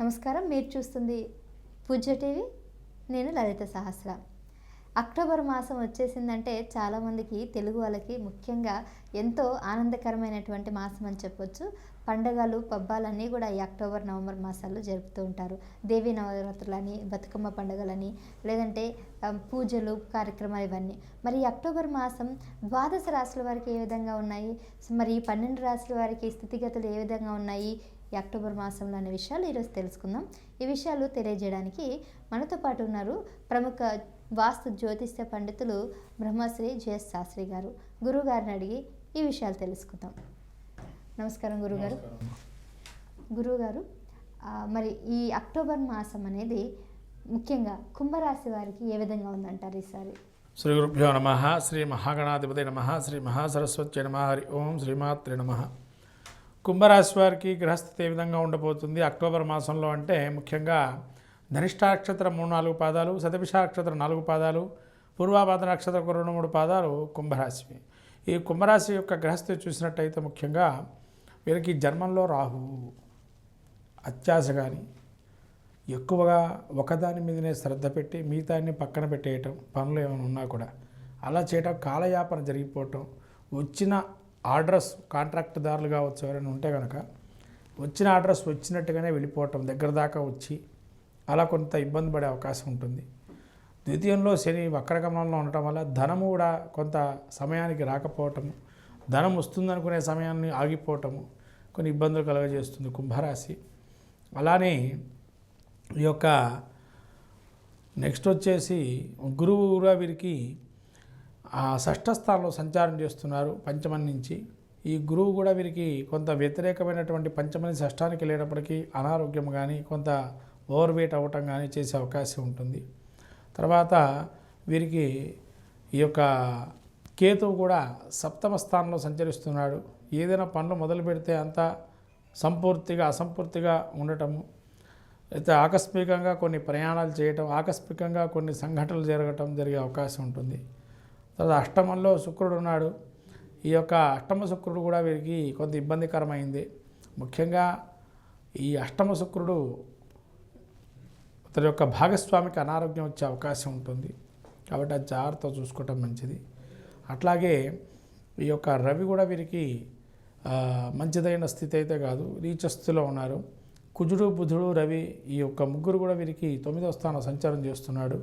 నమస్కారం. మీరు చూస్తుంది పూజ్య టీవీ. నేను లలిత సహస్ర. అక్టోబర్ మాసం వచ్చేసిందంటే చాలామందికి తెలుగు వాళ్ళకి ముఖ్యంగా ఎంతో ఆనందకరమైనటువంటి మాసం అని చెప్పొచ్చు. పండగలు పబ్బాలన్నీ కూడా ఈ అక్టోబర్ నవంబర్ మాసాల్లో జరుపుతూ ఉంటారు. దేవీ నవరాత్రులని బతుకమ్మ పండుగలని లేదంటే పూజలు కార్యక్రమాలు ఇవన్నీ. మరి ఈ అక్టోబర్ మాసం ద్వాదశ రాశుల వారికి ఏ విధంగా ఉన్నాయి? మరి ఈ పన్నెండు రాశుల వారికి స్థితిగతులు ఏ విధంగా ఉన్నాయి? ఈ అక్టోబర్ మాసంలో అనే విషయాలు ఈరోజు తెలుసుకుందాం. ఈ విషయాలు తెలియజేయడానికి మనతో పాటు ఉన్నారు ప్రముఖ వాస్తు జ్యోతిష్య పండితులు బ్రహ్మశ్రీ జెఎస్ శాస్త్రి గారు. గురువు గారిని అడిగి ఈ విషయాలు తెలుసుకుందాం. నమస్కారం గురుగారు గురువుగారు మరి ఈ అక్టోబర్ మాసం అనేది ముఖ్యంగా కుంభరాశి వారికి ఏ విధంగా ఉందంటారు ఈసారి? శ్రీ గురుభ్యో నమ శ్రీ మహాగణాధిపతి నమ శ్రీ మహాసరస్వతి నమ హరి ఓం శ్రీమాత్రి నమ. కుంభరాశి వారికి గ్రహస్థితి ఏ విధంగా ఉండబోతుంది? అక్టోబర్ మాసంలో అంటే ముఖ్యంగా ధనిష్టాక్షత్రం మూడు నాలుగు పాదాలు సతభిషాక్షత్రం నాలుగు పాదాలు పూర్వాపాద నక్షత్రం రెండు మూడు పాదాలు కుంభరాశివి. ఈ కుంభరాశి యొక్క గ్రహస్థితి చూసినట్టయితే ముఖ్యంగా వీరికి జన్మంలో రాహు అత్యాశ కానీ ఎక్కువగా ఒకదాని మీదనే శ్రద్ధ పెట్టి మిగతాన్ని పక్కన పెట్టేయటం పనులు ఏమైనా ఉన్నా కూడా అలా చేయటం కాలయాపన జరిగిపోవటం వచ్చిన ఆర్డర్స్ కాంట్రాక్టుదారులు కావచ్చు ఎవరైనా ఉంటే కనుక వచ్చిన ఆర్డర్స్ వచ్చినట్టుగానే వెళ్ళిపోవటం దగ్గర దాకా వచ్చి అలా కొంత ఇబ్బంది పడే అవకాశం ఉంటుంది. ద్వితీయంలో శని వక్రగమనంలో ఉండటం వల్ల ధనము కూడా కొంత సమయానికి రాకపోవటము ధనం వస్తుందనుకునే సమయాన్ని ఆగిపోవటము కొన్ని ఇబ్బందులు కలుగజేస్తుంది కుంభరాశి. అలానే ఈ యొక్క నెక్స్ట్ వచ్చేసి గురువు కూడా వీరికి ఆ షష్ఠ స్థానంలో సంచారం చేస్తున్నారు పంచమని నుంచి. ఈ గురువు కూడా వీరికి కొంత వ్యతిరేకమైనటువంటి పంచమని షష్ఠానికి వెళ్ళేటప్పటికీ అనారోగ్యం కానీ కొంత ఓవర్ వెయిట్ అవ్వటం కానీ చేసే అవకాశం ఉంటుంది. తర్వాత వీరికి ఈ యొక్క కేతువు కూడా సప్తమ స్థానంలో సంచరిస్తున్నాడు. ఏదైనా పనులు మొదలు పెడితే అంతా సంపూర్తిగా అసంపూర్తిగా ఉండటము అయితే ఆకస్మికంగా కొన్ని ప్రయాణాలు చేయటం ఆకస్మికంగా కొన్ని సంఘటనలు జరగటం జరిగే అవకాశం ఉంటుంది. తర్వాత అష్టమంలో శుక్రుడు ఉన్నాడు. ఈ యొక్క అష్టమ శుక్రుడు కూడా వీరికి కొంత ఇబ్బందికరమైంది. ముఖ్యంగా ఈ అష్టమ శుక్రుడు అతని యొక్క భాగస్వామికి అనారోగ్యం వచ్చే అవకాశం ఉంటుంది. కాబట్టి అది జాగ్రత్త చూసుకోవటం మంచిది. అట్లాగే ఈ యొక్క రవి కూడా వీరికి మంచిదైన స్థితి అయితే కాదు. రీచస్థితిలో ఉన్నారు. కుజుడు బుధుడు రవి ఈ యొక్క ముగ్గురు కూడా వీరికి తొమ్మిదవ స్థానం సంచారం చేస్తున్నాడు.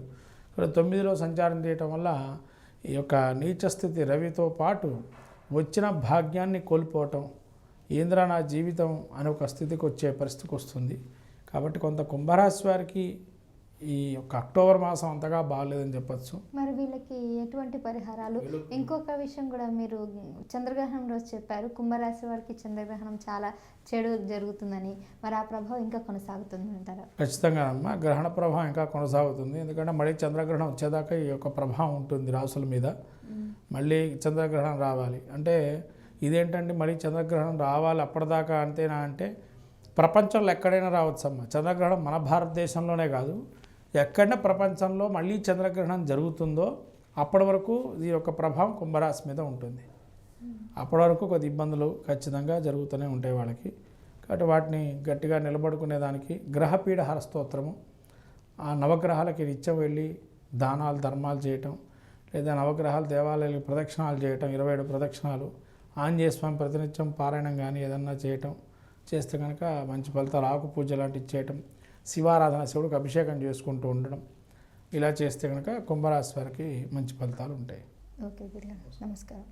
ఇక్కడ తొమ్మిదిలో సంచారం చేయటం వల్ల ఈ యొక్క నీచ స్థితి రవితో పాటు వచ్చిన భాగ్యాన్ని కోల్పోవటం ఏంద్రా నా జీవితం? అనే ఒక స్థితికి వచ్చే పరిస్థితికి వస్తుంది. కాబట్టి కొంత కుంభరాశి వారికి ఈ యొక్క అక్టోబర్ మాసం అంతగా బాగలేదని చెప్పచ్చు. మరి వీళ్ళకి ఎటువంటి పరిహారాలు? ఇంకొక విషయం కూడా మీరు చంద్రగ్రహణం రోజు చెప్పారు. కుంభరాశి వారికి చంద్రగ్రహణం చాలా చెడు జరుగుతుందని. మరి ఆ ప్రభావం ఇంకా కొనసాగుతుంది అంటారా? ఖచ్చితంగా అమ్మ గ్రహణ ప్రభావం ఇంకా కొనసాగుతుంది. ఎందుకంటే మళ్ళీ చంద్రగ్రహణం వచ్చేదాకా ఈ యొక్క ప్రభావం ఉంటుంది రాసుల మీద. మళ్ళీ చంద్రగ్రహణం రావాలి. అంటే ఇదేంటంటే మళ్ళీ చంద్రగ్రహణం రావాలి అప్పటిదాకా అంతేనా అంటే ప్రపంచంలో ఎక్కడైనా రావచ్చు అమ్మ చంద్రగ్రహణం మన భారతదేశంలోనే కాదు ఎక్కడైనా ప్రపంచంలో మళ్ళీ చంద్రగ్రహణం జరుగుతుందో అప్పటి వరకు ఈ యొక్క ప్రభావం కుంభరాశి మీద ఉంటుంది. అప్పటి వరకు కొద్ది ఇబ్బందులు ఖచ్చితంగా జరుగుతూనే ఉంటాయి వాళ్ళకి. కాబట్టి వాటిని గట్టిగా నిలబడుకునే దానికి గ్రహపీడ హరస్తోత్రము ఆ నవగ్రహాలకి నిత్యం వెళ్ళి దానాలు ధర్మాలు చేయటం లేదా నవగ్రహాలు దేవాలయాలకు ప్రదక్షిణాలు చేయటం ఇరవై ఏడు ప్రదక్షిణాలు ఆంజనేయ స్వామి ప్రతినిత్యం పారాయణం కానీ ఏదన్నా చేయటం చేస్తే కనుక మంచి ఫలితాలు ఆకు పూజ లాంటివి చేయటం శివారాధన శివుడికి అభిషేకం చేసుకుంటూ ఉండడం. ఇలా చేస్తే కనుక కుంభరాశి వారికి మంచి ఫలితాలు ఉంటాయి. ఓకే నమస్కారం.